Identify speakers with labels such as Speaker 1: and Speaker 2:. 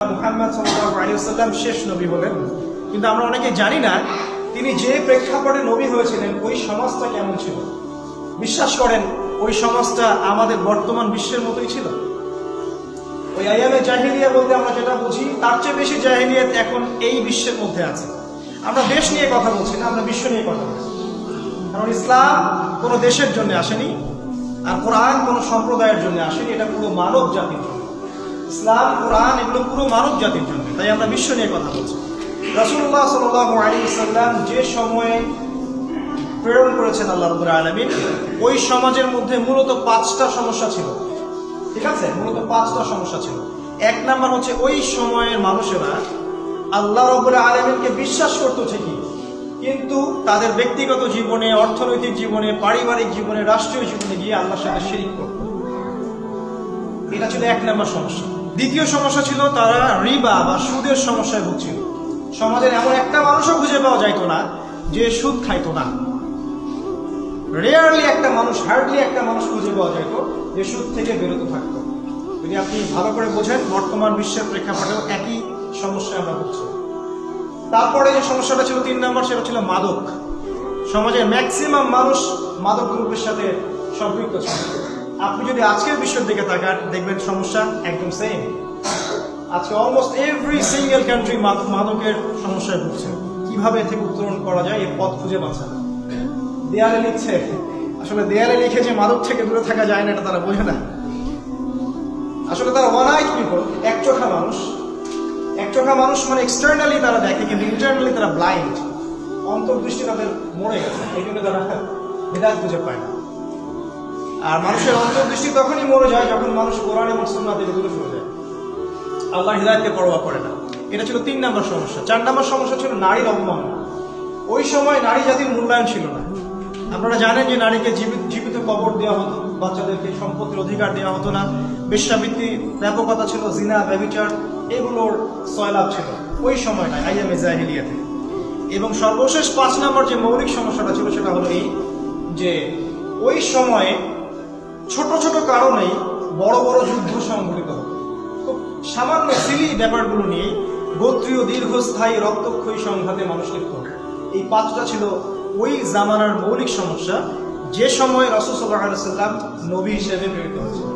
Speaker 1: মুহাম্মদ ওয়াসাল্লাম শেষ নবী হলেন। কিন্তু আমরা অনেকে জানি না তিনি যে প্রেক্ষাপটে নবী হয়েছিলেন, ওই সমাজটা কেমন ছিল? বিশ্বাস করেন, ওই সমাজটা আমাদের বর্তমান বিশ্বের মতোই ছিল। ওই আয়ামে জাহিলিয়া বলতে আমরা যেটা বুঝি, তার চেয়ে বেশি জাহিলিয়াত এখন এই বিশ্বের মধ্যে আছে। আমরা দেশ নিয়ে কথা বলছি না, আমরা বিশ্ব নিয়ে কথা বলছি। কারণ ইসলাম কোনো দেশের জন্য আসেনি, আর কোরআন কোনো সম্প্রদায়ের জন্য আসেনি, এটা পুরো মানব জাতির জন্য। ইসলাম, কোরআন এগুলো পুরো মানব জাতির জন্য, তাই আমরা বিশ্ব নিয়ে কথা বলছি। রাসূলুল্লাহ সাল্লাল্লাহু আলাইহি সাল্লাম যে সময়ে প্রেরণ করেছেন আল্লাহ রবুল আলমিন, ওই সমাজের মধ্যে মূলত পাঁচটা সমস্যা ছিল। ঠিক আছে? মূলত পাঁচটা সমস্যা ছিল। এক নাম্বার হচ্ছে ওই সময়ের মানুষেরা আল্লাহ রবুল আলমিনকে বিশ্বাস করতো ঠিকই, কিন্তু তাদের ব্যক্তিগত জীবনে, অর্থনৈতিক জীবনে, পারিবারিক জীবনে, রাষ্ট্রীয় জীবনে গিয়ে আল্লাহর সাথে শিরিক করত। এটা ছিল এক নম্বর সমস্যা। দ্বিতীয় সমস্যা ছিল তারা রিবা বা সুদের সমস্যায় ভুগছিল। সমাজের এমন একটা মানুষও খুঁজে পাওয়া যাইতো না যে সুদ খাইতো না। রেয়ারলি একটা মানুষ হার্ডলি একটা মানুষ খুঁজে পাওয়া যেত যে সুদ থেকে বেরোতে থাকতো। যদি আপনি ভালো করে বোঝেন, বর্তমান বিশ্বের প্রেক্ষাপটেও একই সমস্যায় আমরা ভুগছি। তারপরে যে সমস্যাটা ছিল তিন নম্বর, সেটা ছিল মাদক। সমাজের ম্যাক্সিমাম মানুষ মাদক গ্রুপের সাথে সম্পৃক্ত ছিল। আপনি যদি আজকের বিশ্বের দিকে তাকান, দেখবেন সমস্যা একদম সেম আজকে অলমোস্ট এভরি সিঙ্গেল কান্ট্রি মাদকের সমস্যায় ভুগছে। কীভাবে থেকে উত্তরণ করা যায় এই পথ খুঁজে না। দেয়ালে লিখছে, আসলে দেয়ালে লিখে যে মাদক থেকে দূরে থাকা যায় না, এটা তারা বোঝে না। আসলে তারা ওয়ান আইট পিপল এক চোখা মানুষ। এক চোখা মানুষ মানে এক্সটার্নালি তারা দেখে, কিন্তু ইন্টারনালি তারা ব্লাইন্ড অন্তর্দৃষ্টি তাদের মরে গেছে, এই জন্য তারা হৃদায়ত খুঁজে পায় না। আর মানুষের অন্তর্দৃষ্টি তখনই মরে যায় যখন মানুষ কোরআন এবং সুন্নাহ থেকে দূরে সরে যায়। আল্লাহ হৃদায়তকে পরোয়া করে না। এটা ছিল তিন নম্বর সমস্যা। চার নম্বর সমস্যা ছিল নারীর অবমাননা ওই সময় নারী জাতির মূল্যায়ন ছিল না। আপনারা জানেন যে নারীকে জীবিত জীবিত কবর দেওয়া হতো, বাচ্চাদেরকে সম্পত্তির অধিকার দেওয়া হতো না। বেশ্যাবৃত্তি ব্যাপকতা ছিল, জিনা ব্যবিচার এগুলোর সয়লাভ ছিল। ওই সময়টায় আইএম জাহিলিয়াতে। এবং সর্বশেষ পাঁচ নম্বর যে মৌলিক সমস্যাটা ছিল সেটা হলো এই যে, ওই সময়ে ছোট ছোট কারণেই বড় বড় যুদ্ধ সংঘটিত হয় সামান্য সিলি ব্যাপারগুলো নিয়ে গোত্রীয় দীর্ঘস্থায়ী রক্তক্ষয়ী সংঘাতে মানুষ লিপ্ত। এই পাঁচটা ছিল ওই জামানার মৌলিক সমস্যা, যে সময় রসুল সাল্লাহ সাল্লাম নবী হিসেবে প্রেরিত হয়েছিল